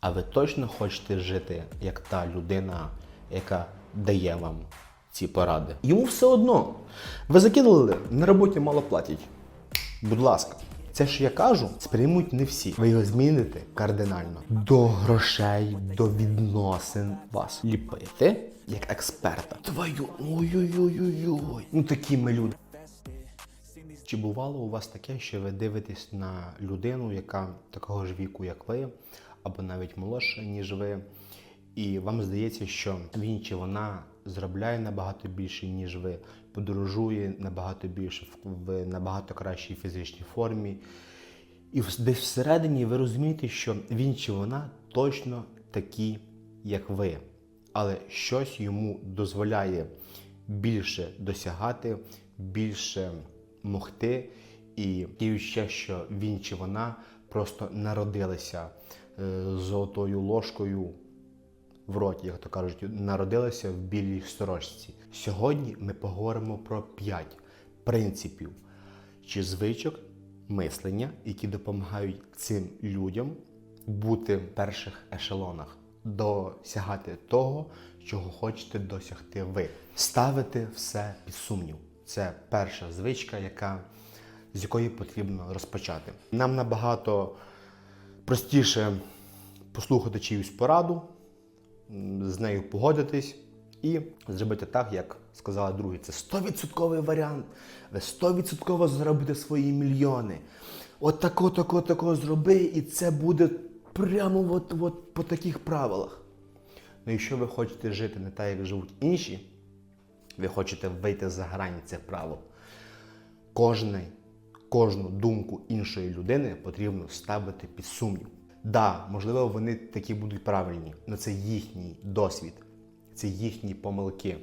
А ви точно хочете жити як та людина, яка дає вам ці поради? Йому все одно. Ви закинули, на роботі мало платять. Будь ласка. Це, що я кажу, сприймуть не всі. Ви його зміните кардинально. До грошей, до відносин вас ліпити як експерта. Твою ой-ой-ой-ой-ой. Ну такі ми люди. Чи бувало у вас таке, що ви дивитесь на людину, яка такого ж віку, як ви, або навіть молодша, ніж ви, і вам здається, що він чи вона заробляє набагато більше, ніж ви, подорожує набагато більше, в набагато кращій фізичній формі. І десь всередині ви розумієте, що він чи вона точно такі, як ви, але щось йому дозволяє більше досягати, більше могти, і ще, що він чи вона просто народилися з золотою ложкою в роті, як то кажуть, народилися в білій сорочці. Сьогодні ми поговоримо про п'ять принципів чи звичок мислення, які допомагають цим людям бути в перших ешелонах, досягати того, чого хочете досягти ви. Ставити все під сумнів. Це перша звичка, яка, з якої потрібно розпочати. Нам набагато простіше послухати чиюсь пораду, з нею погодитись і зробити так, як сказала другі. Це 100% варіант. Ви 100% заробите свої мільйони. От тако, тако, тако зроби, і це буде прямо от, от по таких правилах. Ну, якщо ви хочете жити не так, як живуть інші, ви хочете вийти за грані цих правил. Кожний, кожну думку іншої людини потрібно ставити під сумнів. Да, можливо, вони такі будуть правильні, але це їхній досвід, це їхні помилки.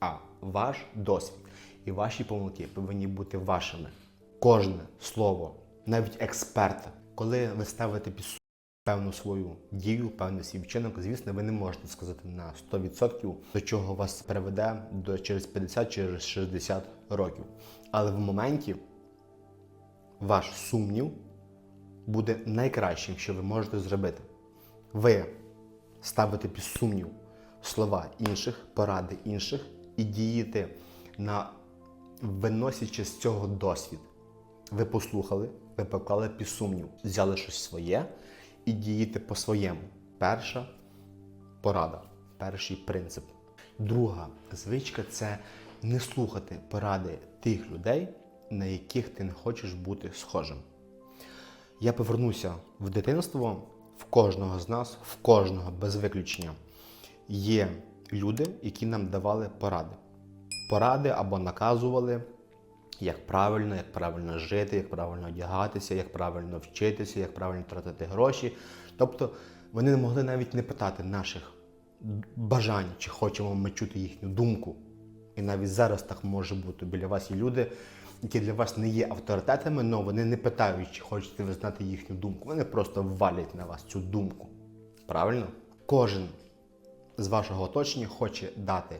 А ваш досвід і ваші помилки повинні бути вашими. Кожне слово, навіть експерта, коли ви ставите під сумнів певну свою дію, певний свій вчинок, звісно, ви не можете сказати на 100% до чого вас приведе до через 50 через 60 років. Але в моменті ваш сумнів буде найкращим, що ви можете зробити. Ви ставите під сумнів слова інших, поради інших і дієте на виносячи з цього досвід. Ви послухали, ви поклали під сумнів, взяли щось своє і дієте по-своєму. Перша порада, перший принцип. Друга звичка це не слухати поради тих людей, на яких ти не хочеш бути схожим. Я повернуся в дитинство. В кожного з нас, в кожного без виключення, є люди, які нам давали поради. Поради або наказували, як правильно, як правильно жити, як правильно одягатися, як правильно вчитися, як правильно тратити гроші. Тобто вони не могли навіть не питати наших бажань, чи хочемо ми чути їхню думку. І навіть зараз так може бути. Біля вас є люди, які для вас не є авторитетами, але вони не питають, чи хочете ви знати їхню думку. Вони просто валять на вас цю думку. Правильно? Кожен з вашого оточення хоче дати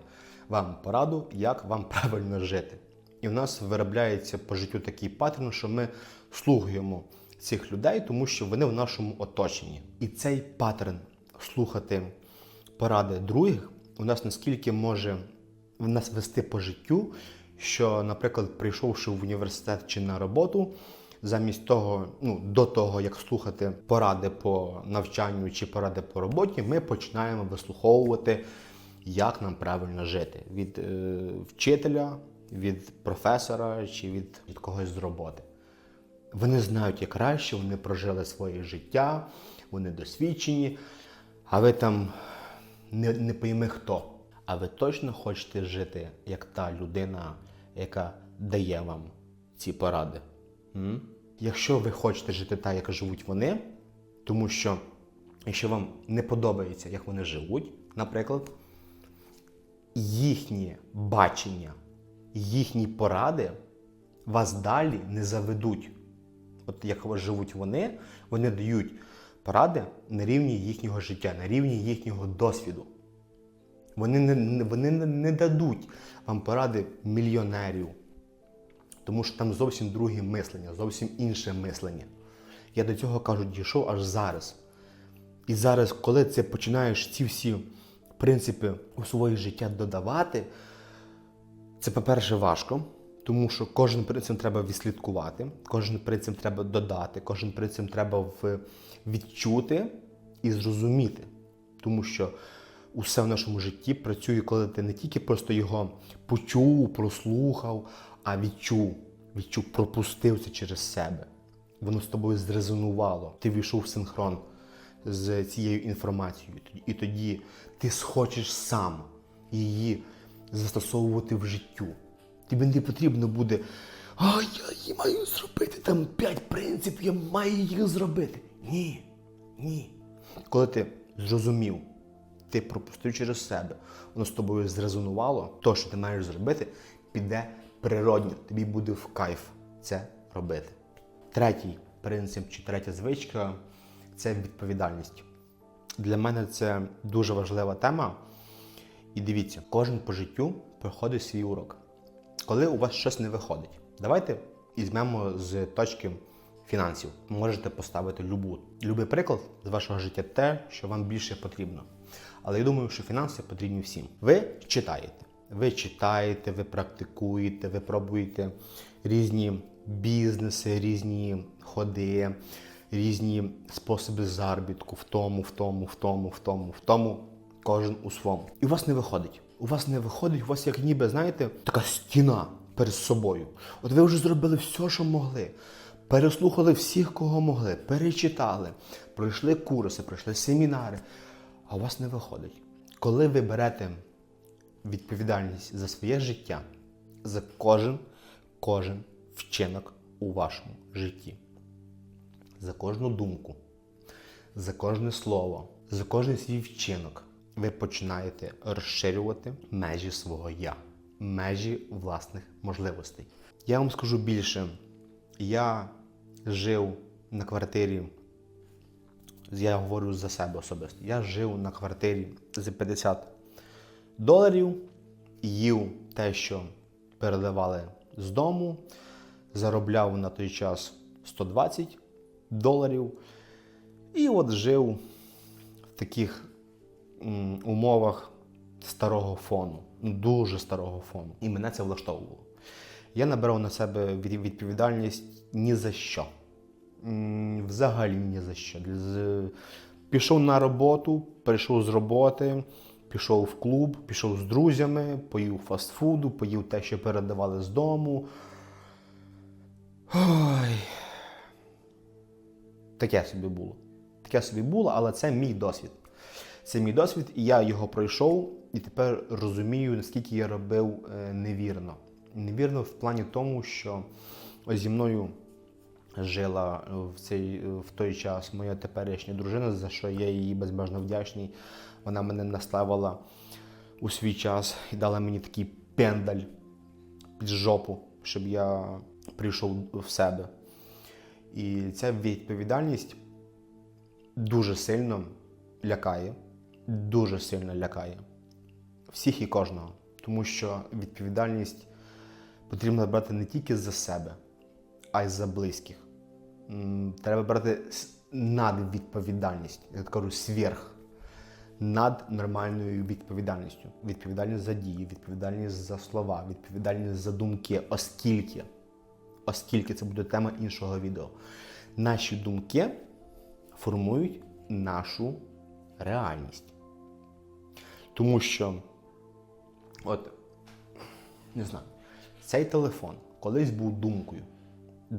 вам пораду, як вам правильно жити. І в нас виробляється по життю такий паттерн, що ми слухаємо цих людей, тому що вони в нашому оточенні. І цей паттерн слухати поради других у нас наскільки може в нас вести по життю, що, наприклад, прийшовши в університет чи на роботу, замість того, ну до того, як слухати поради по навчанню чи поради по роботі, ми починаємо вислуховувати, як нам правильно жити від е, вчителя, від професора чи від, від когось з роботи. Вони знають як краще, вони прожили своє життя, вони досвідчені, а ви там не, не пойми хто. А ви точно хочете жити як та людина, яка дає вам ці поради? М? Якщо ви хочете жити так, як живуть вони, тому що якщо вам не подобається, як вони живуть, наприклад, їхнє бачення, їхні поради вас далі не заведуть. От як живуть вони, вони дають поради на рівні їхнього життя, на рівні їхнього досвіду. Вони не, вони не дадуть вам поради мільйонерів, тому що там зовсім друге мислення, зовсім інше мислення. Я до цього кажу, дійшов аж зараз. І зараз, коли ти починаєш ці всі принципи у своє життя додавати, це, по-перше, важко, тому що кожен принцип треба відслідкувати, кожен принцип треба додати, кожен принцип треба відчути і зрозуміти. Тому що усе в нашому житті працює, коли ти не тільки просто його почув, прослухав, а відчув, відчув, пропустив це через себе. Воно з тобою зрезонувало. Ти війшов в синхрон з цією інформацією. І тоді ти схочеш сам її застосовувати в життю. Тобі не потрібно буде, а я її маю зробити там п'ять принципів, я маю їх зробити. Ні, ні. Коли ти зрозумів, ти пропустив через себе, воно з тобою зрезонувало, то, що ти маєш зробити, піде природньо, тобі буде в кайф це робити. Третій принцип чи третя звичка це відповідальність. Для мене це дуже важлива тема. І дивіться, кожен по життю проходить свій урок. Коли у вас щось не виходить, давайте візьмемо з точки фінансів. Можете поставити любу, любий приклад з вашого життя те, що вам більше потрібно. Але я думаю, що фінанси потрібні всім. Ви читаєте. Ви читаєте, ви практикуєте, ви пробуєте різні бізнеси, різні ходи, різні способи заробітку в тому, в тому, в тому, в тому, в тому, кожен у своєму. І у вас не виходить. У вас не виходить, у вас як ніби, знаєте, така стіна перед собою. От ви вже зробили все, що могли. Переслухали всіх, кого могли, перечитали, пройшли курси, пройшли семінари, а у вас не виходить. Коли ви берете відповідальність за своє життя, за кожен, кожен вчинок у вашому житті, за кожну думку, за кожне слово, за кожен свій вчинок, ви починаєте розширювати межі свого я, межі власних можливостей. Я вам скажу більше, я жив на квартирі я говорю за себе особисто. Я жив на квартирі за 50 доларів, їв те, що передавали з дому, заробляв на той час 120 доларів. І от жив в таких умовах старого фону, ну, дуже старого фону. І мене це влаштовувало. Я набирав на себе відповідальність ні за що. Взагалі ні за що. Пішов на роботу, прийшов з роботи, пішов в клуб, пішов з друзями, поїв фастфуду, поїв те, що передавали з дому. Ой. Таке собі було. Таке собі було, але це мій досвід. Це мій досвід, і я його пройшов, і тепер розумію, наскільки я робив е, невірно. Невірно в плані тому, що зі мною жила в цей в той час моя теперішня дружина, за що я їй безмежно вдячний. Вона мене наставила у свій час і дала мені такий пендаль під жопу, щоб я прийшов в себе. І ця відповідальність дуже сильно лякає, дуже сильно лякає всіх і кожного. Тому що відповідальність потрібно брати не тільки за себе, а й за близьких. Треба брати надвідповідальність, я кажу, сверх, над нормальною відповідальністю. Відповідальність за дії, відповідальність за слова, відповідальність за думки, оскільки, оскільки це буде тема іншого відео. Наші думки формують нашу реальність. Тому що, от, не знаю, цей телефон колись був думкою.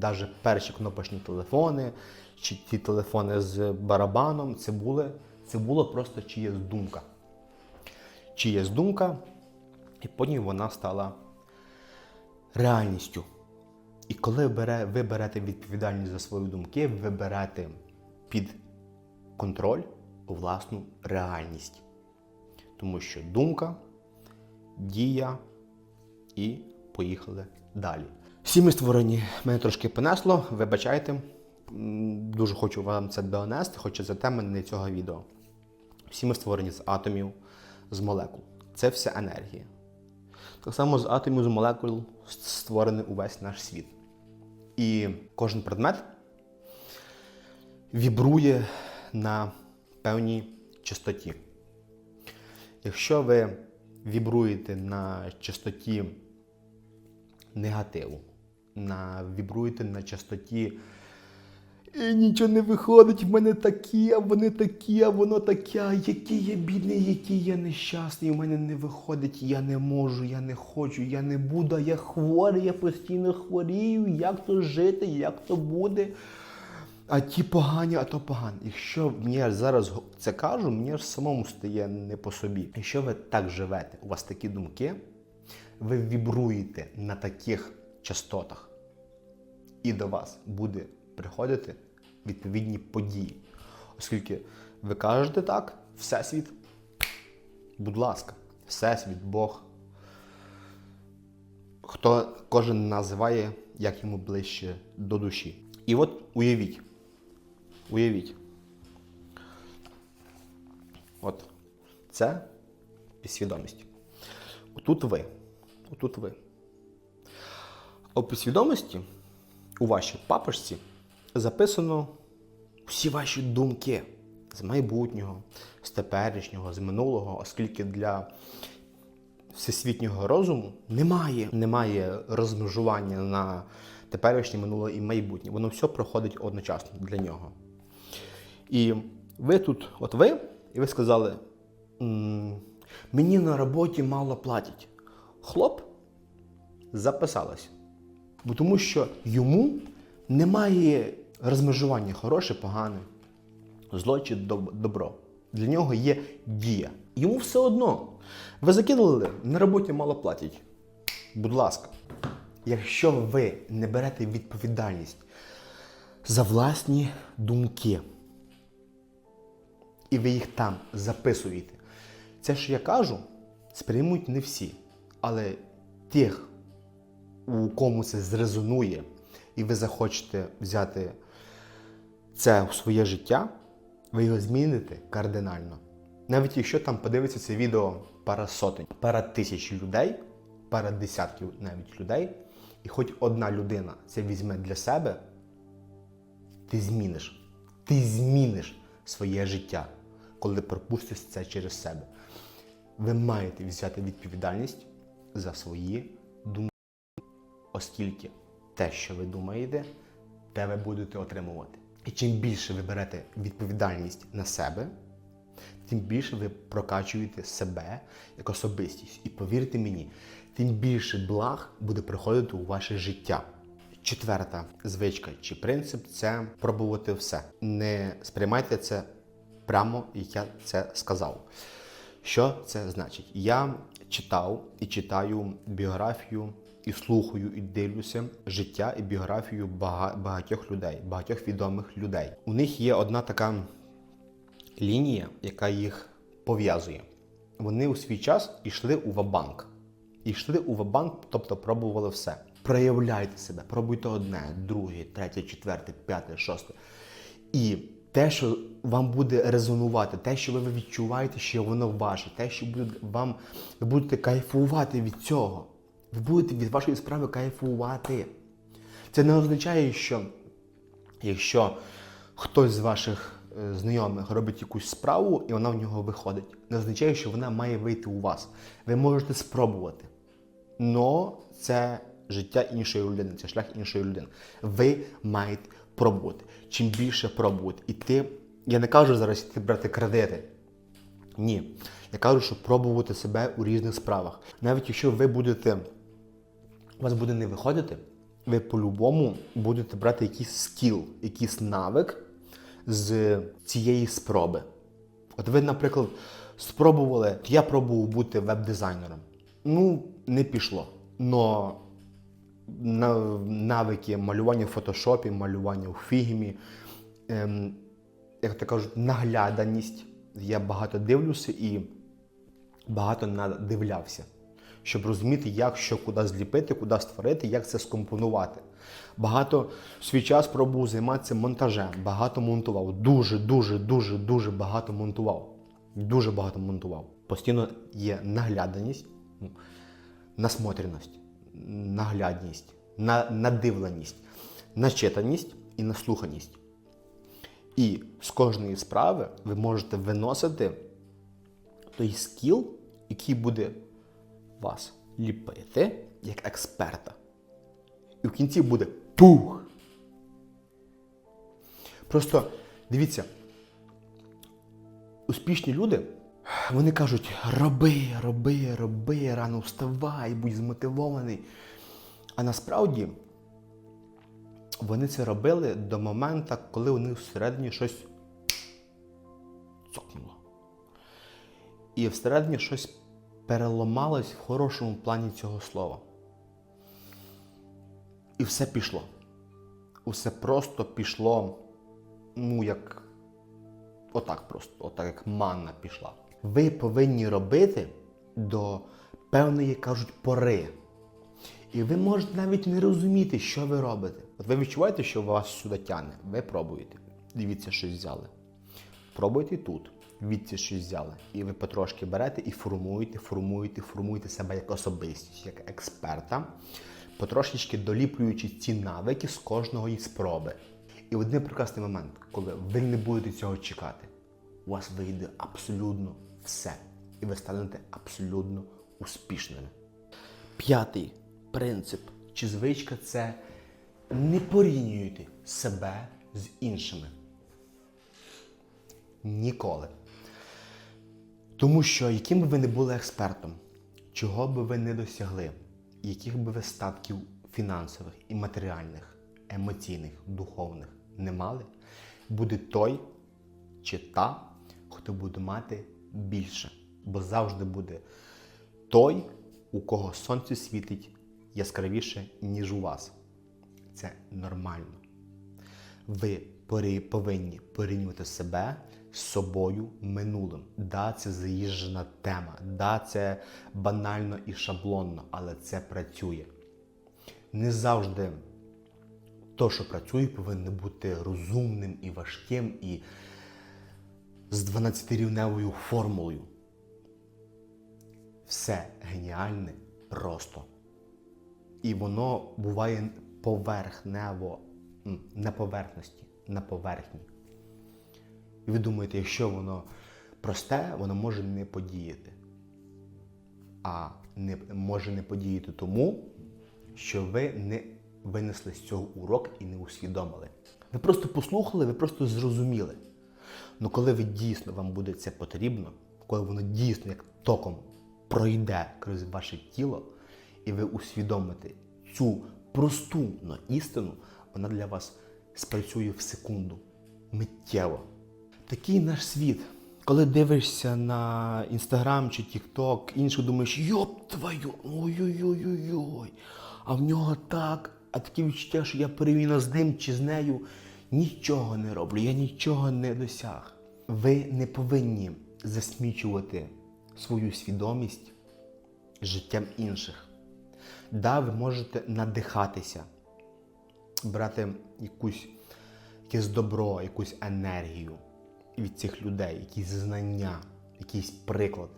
Навіть перші кнопочні телефони, чи ті телефони з барабаном, це, були, це було просто чиєсь думка. Чиєсь думка, і потім вона стала реальністю. І коли бере, ви берете відповідальність за свої думки, ви берете під контроль власну реальність. Тому що думка, дія і поїхали далі. Всі ми створені, мене трошки понесло, вибачайте. Дуже хочу вам це донести, хоча це тема не цього відео. Всі ми створені з атомів, з молекул. Це все енергія. Так само з атомів, з молекул створений увесь наш світ. І кожен предмет вібрує на певній частоті. Якщо ви вібруєте на частоті негативу, на, вібруєте на частоті і нічого не виходить, в мене такі, а вони такі, а воно таке, який я бідний, який я нещасний, у мене не виходить, я не можу, я не хочу, я не буду, я хворий, я постійно хворію, як то жити, як то буде. А ті погані, а то погані. Якщо мені зараз це кажу, мені ж самому стає не по собі. Якщо ви так живете, у вас такі думки, ви вібруєте на таких частотах, і до вас буде приходити відповідні події. Оскільки ви кажете так, Всесвіт, будь ласка, Всесвіт, Бог. Хто кожен називає, як йому ближче до душі. І от уявіть, уявіть. От це підсвідомість. Отут ви. Отут ви. А у підсвідомості у вашій папочці записано всі ваші думки з майбутнього, з теперішнього, з минулого, оскільки для всесвітнього розуму немає, немає розмежування на теперішнє, минуле і майбутнє. Воно все проходить одночасно для нього. І ви тут, от ви, і ви сказали, мені на роботі мало платять. Хлоп записалась. Бо тому що йому немає розмежування хороше, погане, зло чи добро. Для нього є дія. Йому все одно. Ви закинули, на роботі мало платять. Будь ласка, якщо ви не берете відповідальність за власні думки, і ви їх там записуєте. Це, що я кажу, сприймуть не всі. Але тих, у кому це зрезонує, і ви захочете взяти це в своє життя, ви його зміните кардинально. Навіть якщо там подивиться це відео пара сотень, пара тисяч людей, пара десятків навіть людей, і хоч одна людина це візьме для себе, ти зміниш. Ти зміниш своє життя, коли пропустиш це через себе. Ви маєте взяти відповідальність за свої оскільки те, що ви думаєте, те ви будете отримувати. І чим більше ви берете відповідальність на себе, тим більше ви прокачуєте себе як особистість. І повірте мені, тим більше благ буде приходити у ваше життя. Четверта звичка чи принцип це пробувати все. Не сприймайте це прямо, як я це сказав. Що це значить? Я читав і читаю біографію, і слухаю, і дивлюся життя і біографію багатьох людей, багатьох відомих людей. У них є одна така лінія, яка їх пов'язує. Вони у свій час йшли у вабанк. Йшли у вабанк, тобто пробували все. Проявляйте себе, пробуйте одне, друге, третє, четверте, п'яте, шосте. І те, що вам буде резонувати, те, що ви відчуваєте, що воно ваше, те, що буде вам, ви будете кайфувати від цього. Ви будете від вашої справи кайфувати. Це не означає, що якщо хтось з ваших е, знайомих робить якусь справу і вона в нього виходить, не означає, що вона має вийти у вас. Ви можете спробувати. Но це життя іншої людини, це шлях іншої людини. Ви маєте пробувати. Чим більше пробувати. І ти, я не кажу зараз йти брати кредити. Ні. Я кажу, що пробувати себе у різних справах. Навіть якщо ви будете, у вас буде не виходити, ви по-любому будете брати якийсь скіл, якийсь навик з цієї спроби. От ви, наприклад, спробували, я пробував бути веб-дизайнером. Ну, не пішло. Но на- навики малювання в фотошопі, малювання у фігмі, ем, як то кажуть, нагляданість. Я багато дивлюся і багато надивлявся, щоб розуміти, як що куди зліпити, куди створити, як це скомпонувати. Багато в свій час пробував займатися монтажем, багато монтував. Дуже, дуже, дуже, дуже багато монтував. Дуже багато монтував. Постійно є нагляданість, ну, насмотреність, наглядність, на, надивленість, начитаність і наслуханість. І з кожної справи ви можете виносити той скіл, який буде вас ліпити як експерта. І в кінці буде пух. Просто дивіться, успішні люди, вони кажуть, роби, роби, роби, рано вставай, будь змотивований. А насправді вони це робили до моменту, коли них всередині щось цокнуло. І всередині щось переламалось в хорошому плані цього слова. І все пішло. Усе просто пішло, ну, як отак просто, отак як манна пішла. Ви повинні робити до певної, кажуть, пори. І ви можете навіть не розуміти, що ви робите. От ви відчуваєте, що вас сюди тягне. Ви пробуєте. Дивіться, щось взяли. Пробуйте тут. Відці щось взяли. І ви потрошки берете і формуєте, формуєте, формуєте себе як особистість, як експерта, потрошечки доліплюючи ці навики з кожного із спроби. І один прекрасний момент, коли ви не будете цього чекати, у вас вийде абсолютно все. І ви станете абсолютно успішними. П'ятий принцип чи звичка це не порівнюйте себе з іншими. Ніколи. Тому що яким би ви не були експертом, чого би ви не досягли, яких би ви статків фінансових і матеріальних, емоційних, духовних не мали, буде той чи та, хто буде мати більше. Бо завжди буде той, у кого сонце світить яскравіше, ніж у вас. Це нормально. Ви повинні порівнювати себе з собою минулим. Да, це заїжджена тема, да, це банально і шаблонно, але це працює. Не завжди то, що працює, повинно бути розумним і важким, і з 12-рівневою формулою. Все геніальне просто. І воно буває поверхнево, на поверхності, на поверхні. І ви думаєте, якщо воно просте, воно може не подіяти. А не, може не подіяти тому, що ви не винесли з цього урок і не усвідомили. Ви просто послухали, ви просто зрозуміли. Ну коли ви дійсно вам буде це потрібно, коли воно дійсно як током пройде крізь ваше тіло, і ви усвідомите цю просту істину, вона для вас спрацює в секунду, миттєво. Такий наш світ. Коли дивишся на інстаграм чи Тікток, інших думаєш, йоп твою, ой-ой-ой-ой, а в нього так, а таке відчуття, що я порівняно з ним чи з нею нічого не роблю, я нічого не досяг. Ви не повинні засмічувати свою свідомість життям інших. Да, ви можете надихатися, брати якусь, якесь добро, якусь енергію від цих людей, якісь знання, якийсь приклад,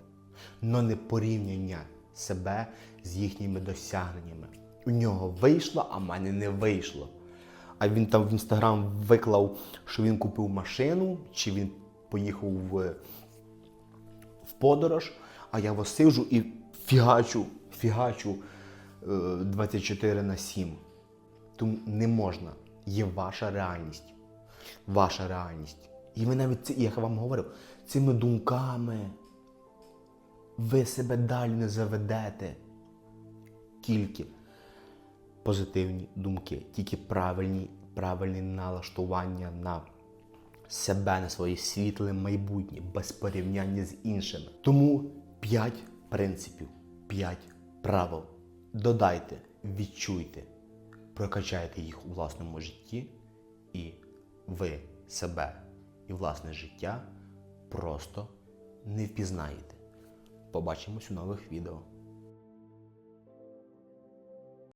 але не порівняння себе з їхніми досягненнями. У нього вийшло, а в мене не вийшло. А він там в інстаграм виклав, що він купив машину, чи він поїхав в, в подорож, а я ось сиджу і фігачу, фігачу е, 24 на 7. Тому не можна. Є ваша реальність. Ваша реальність. І ви навіть, я вам говорив, цими думками ви себе далі не заведете. Тільки позитивні думки, тільки правильні, правильні налаштування на себе, на своє світле майбутнє, без порівняння з іншими. Тому 5 принципів, 5 правил. Додайте, відчуйте, прокачайте їх у власному житті, і ви себе і власне життя просто не впізнаєте. Побачимось у нових відео.